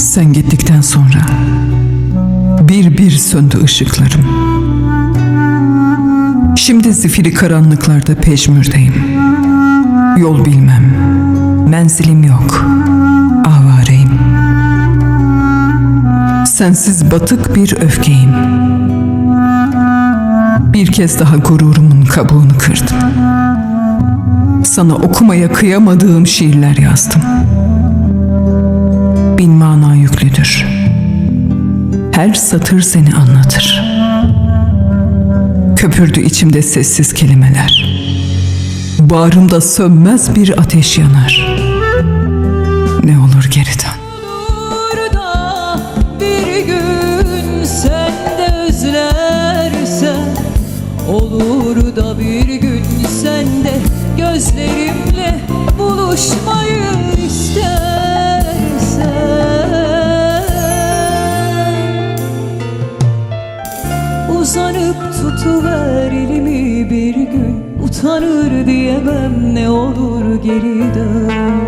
Sen gittikten sonra bir bir söndü ışıklarım. Şimdi zifiri karanlıklarda pejmürdeyim. Yol bilmem, menzilim yok, avareyim. Sensiz batık bir öfkeyim. Bir kez daha gururumun kabuğunu kırdım. Sana okumaya kıyamadığım şiirler yazdım. Her satır seni anlatır. Köpürdü içimde sessiz kelimeler. Bağrımda sönmez bir ateş yanar. Ne olur geri dön. Olur da bir gün sen de özlersen Olur da bir gün sen de gözlerimle buluşmayı Uzanıp tutuver elimi bir gün. Utanır diyemem ne olur geri dön